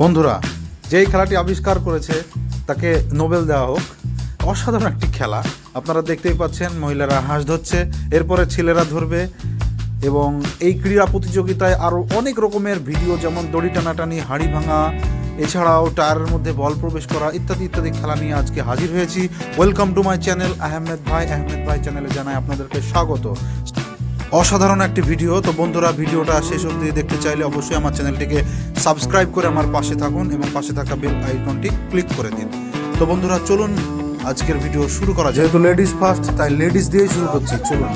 বন্ধুরা, যেই খেলাটি আবিষ্কার করেছে তাকে নোবেল দেওয়া হোক। অসাধারণ একটি খেলা। আপনারা দেখতেই পাচ্ছেন, মহিলারা হাঁস ধরছে, এরপরে ছেলেরা ধরবে এবং এই ক্রীড়া প্রতিযোগিতায় আরও অনেক রকমের ভিডিও, যেমন দড়ি টানাটানি, হাড়ি ভাঙা, এছাড়াও টায়ারের মধ্যে বল প্রবেশ করা ইত্যাদি ইত্যাদি খেলা নিয়ে আজকে হাজির হয়েছি। Welcome to my channel Ahmed ভাই। আহমেদ ভাই চ্যানেলে জানাই আপনাদেরকে স্বাগত। অসাধারণ একটি ভিডিও তো বন্ধুরা ভিডিওটা শেষ অবধি দেখতে চাইলে অবশ্যই আমার চ্যানেলটিকে সাবস্ক্রাইব করে আমার পাশে থাকুন এবং পাশে থাকা বেল আইকনটি ক্লিক করে দিন। তো বন্ধুরা চলুন আজকের ভিডিও শুরু করা যেহেতু লেডিস ফার্স্ট তাই লেডিস দিয়েই শুরু করছি চলুন।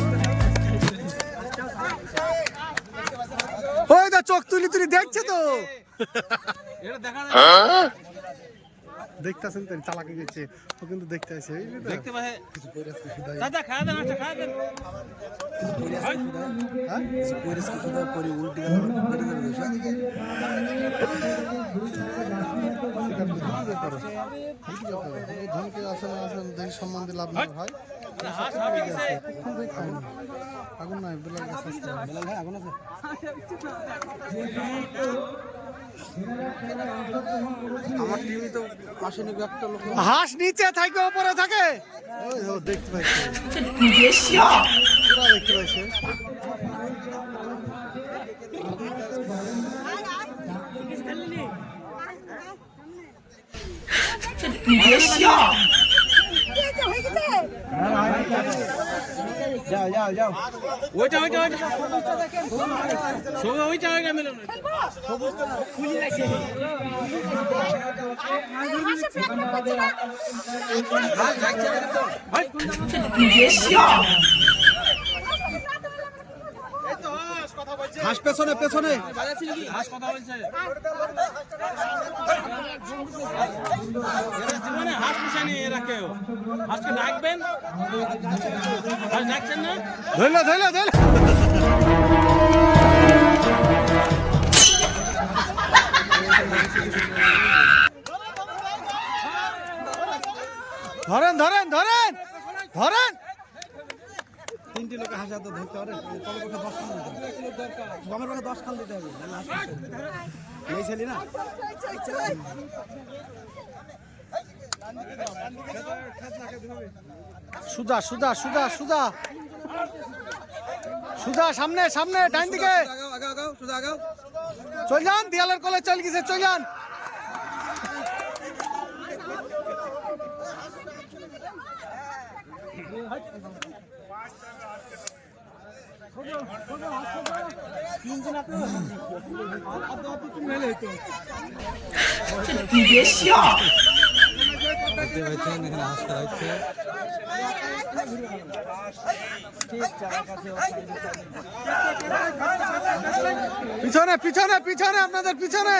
ওই দা চোখ তুলি তুলি দেখছে তো। দেখতেছেন তো চালাকি গেছে ও কিন্তু দেখতে আছে এই যে তো। দেখতে পাহে দাদা খাওয়া দেন আচ্ছা খাওয়া দেন হ্যাঁ? সম্বন্ধে লাভ না হয়। আগুন নাই বেলাল আছে বেলাল ভাই আগুন আছে আমার টিভি তো আসেনি একটা লোক। হাঁস নিচে থাকে উপরে থাকে। ওই ও দেখতে পাইছে পুরা যাও যাও। ওইটা ওইটা ওইটা সবাই ওইটা ওইটা মেলে হাঁস পেছনে পেছনে হাঁস কথা বলছে এরা জীবনে হাঁস পুষানি এরা কেউ হাঁসকে ডাকবেন হাঁস ডাকছেন পেছনে। ধরলে ধরলে ধরলে ধরেন ধরেন ধরেন ধরেন তিনটি লোকে হাসা তো ধরতে পারে কবে পক্ষে দশ খান দিতে হবে। গমের পক্ষে দশ খান দিতে হবে। এই ছেলে না? সুজা সুজা সুজা সুজা। সুজা সামনে সামনে ডাইন দিকে। চল যান দেয়ালের কলে চল গেছে চল যান। পিছনে পিছনে পিছনে আপনাদের পিছনে।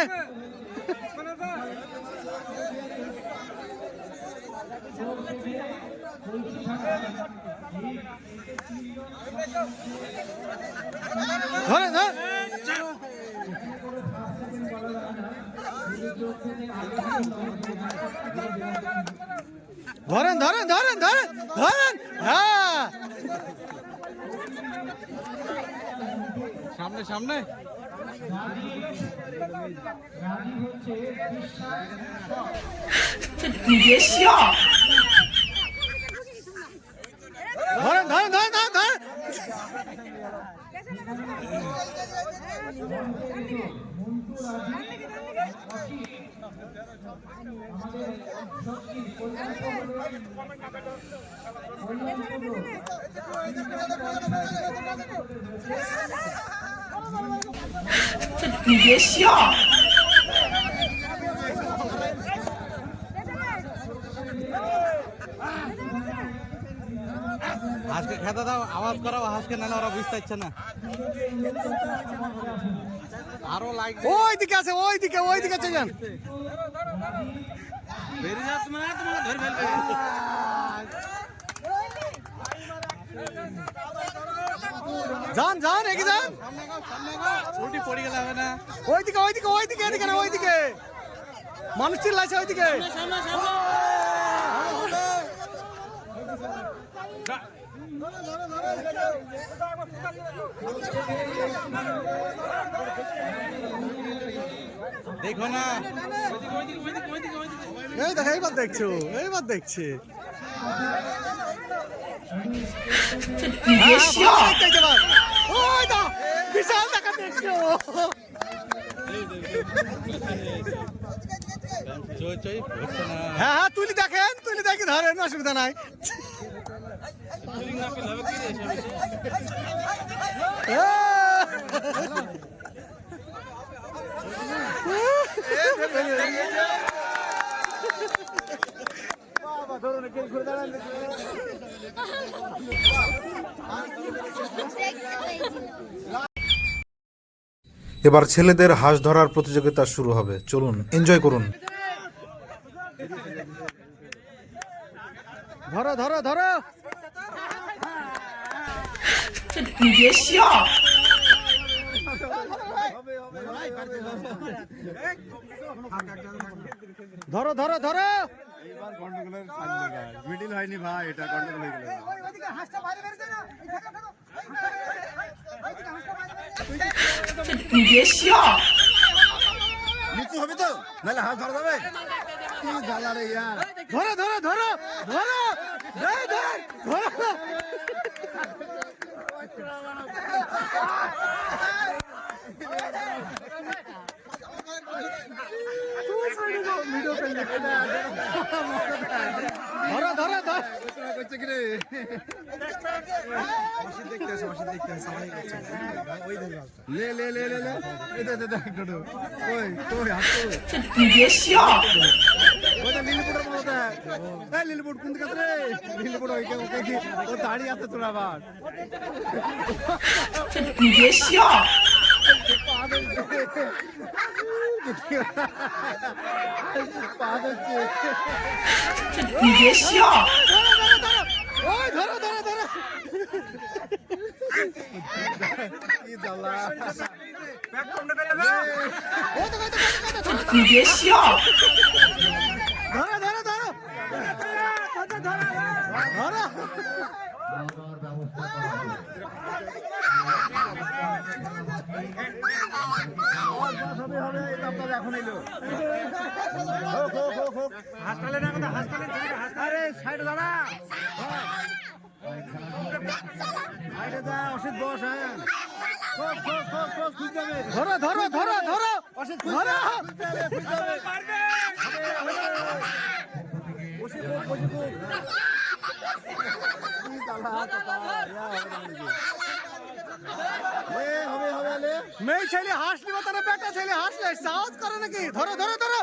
ধরে ধরে ধরেন ধরেন ধরেন ধরেন ধরেন। হ্যাঁ। সামনে সামনে। ধরেন ধরেন ধরেন ধরেন ধরেন হাঁসকে খেতে দাও আওয়াজ করাও হাঁসকে না ওরা বুঝতে পারছে না। আরও লাইক ওই দিকে আছে ওই দিকে ওই দিকে চলে যান। বেরিয়ে যাও তুমি না তোমাকে ধরে ফেলবে। যান যান এগিয়ে যান। উল্টি পড়ে গেলে হবে না। ওই দিকে ওই দিকে ওই দিকে এদিকে না ওই দিকে মানুষ চিল্লাইছে ওই। দিকে সামনে। সামনে দেখো না। এই দেখো এইবার দেখছ এইবার দেখছে। হ্যাঁ, বিশাল দেখা দেখছ। হ্যাঁ হ্যাঁ তুলি দেখেন তুলি দেখি ধরেন অসুবিধা নাই ফিলিং না পেলে হবে কি রে এসব এসে? এবার ছেলেদের হাঁস ধরার প্রতিযোগিতা শুরু হবে। চলুন এনজয় করুন। ধরো ধরো ধরো। ধরো ধরো ধরো মিডিল হয়নি ভাই এটা গন্ডগোল হয়ে গেল নিচু হবে তো নাহলে হাত ধরা যাবে কি জ্বালা রে ইয়ার ধরো ধরো ধরো ধরো ধরো ধরো ধরো ধরো ধরো। করছে কি রে মাসি দেখতে আছে মাসি দেখতে আছে সবাই করছে ওই ধর লে লে লে। লে লে এটা এটা দেখ ডডো ওই তোই হাত তো লিলিপুটের মতো এই লিলিপুট কোন দিকে রে? লিলিপুট ওই ওকে কি ও দাঁড়িয়ে আছে তোর আবার। ধরো ধরো ধরো। কি জ্বালা। ও তো কই তো কই তো কই তো ধরো ধরো ধরো ধরো হবে হবে এটা আপনার এখন এলো। হোক হোক হোক হোক। হাসপাতালে না কথা হাসপাতালে আরে সাইডে দাঁড়া। সাইডে যা অসিত বস হ্যাঁ। ধরো ধরো ধরো ধরো অসিত ধরো খুঁজ যাবে খুঁজ যাবে বসে খুব বসে খুব কি জ্বালা কথা ইয়া হবে না নিজে। লে হবে হবে লে মেয়ে ছেলে হাসলি বা তারা বেটা ছেলে হাসলে, সাহস করে নাকি? ধরো ধরো ধরো।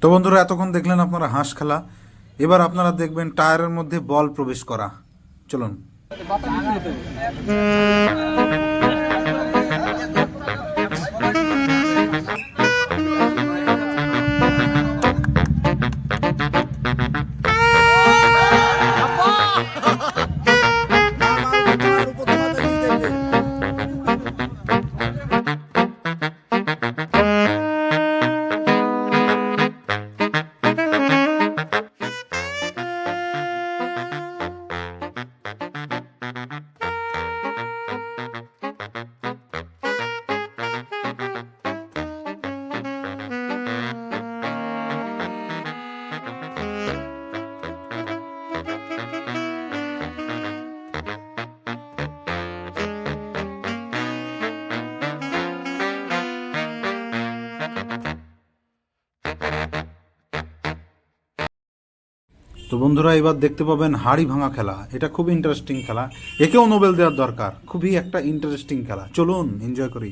তো বন্ধুরা, এতক্ষণ দেখলেন আপনারা হাঁস খেলা। এবার আপনারা দেখবেন টায়ারের মধ্যে বল প্রবেশ করা। চলুন। তো বন্ধুরা এবার দেখতে পাবেন হাড়ি ভাঙা খেলা। এটা খুব ইন্টারেস্টিং খেলা। একেও নোবেল দেওয়ার দরকার। খুবই একটা ইন্টারেস্টিং খেলা। চলুন এনজয় করি।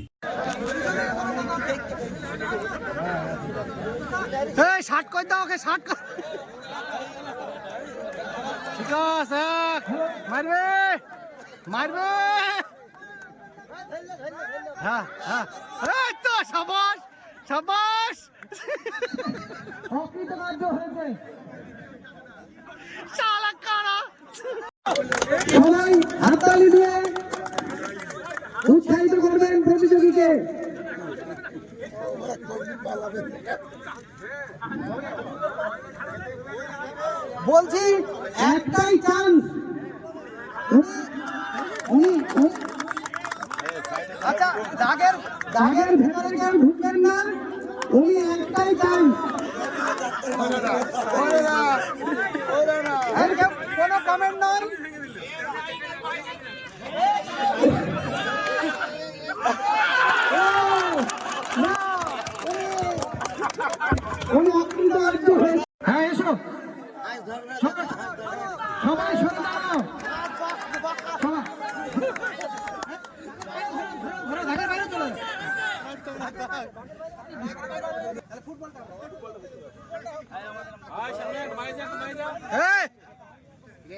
এই শার্ট কই দাও ওকে শার্ট কর। ঠিক আছে মারবে মারবে। হ্যাঁ হ্যাঁ। তো সাবাস সাবাস। শালা কারা সবাই হাততালি দিয়ে থেকে বলছি একটাই চান্স আচ্ছা দাগের দাগের ভেতরে কেউ ঢুকবেন না। উনি একটাই চান্স কমেন্ট আর্য হয়ে এসো। সবাই সরে দাঁড়াও। সবাই।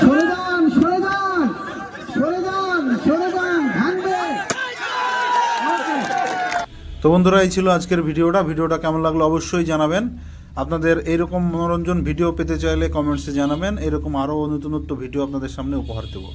সরে যান সরে যান সরে যান সরে যান ভাঙবে। তো বন্ধুরা এই ছিল আজকের ভিডিওটা। ভিডিওটা কেমন লাগল অবশ্যই জানাবেন। আপনাদের এইরকম মনোরঞ্জন ভিডিও পেতে চাইলে কমেন্টসে জানাবেন। এরকম আরও নতুনত্ব ভিডিও আপনাদের সামনে উপহার দেবো।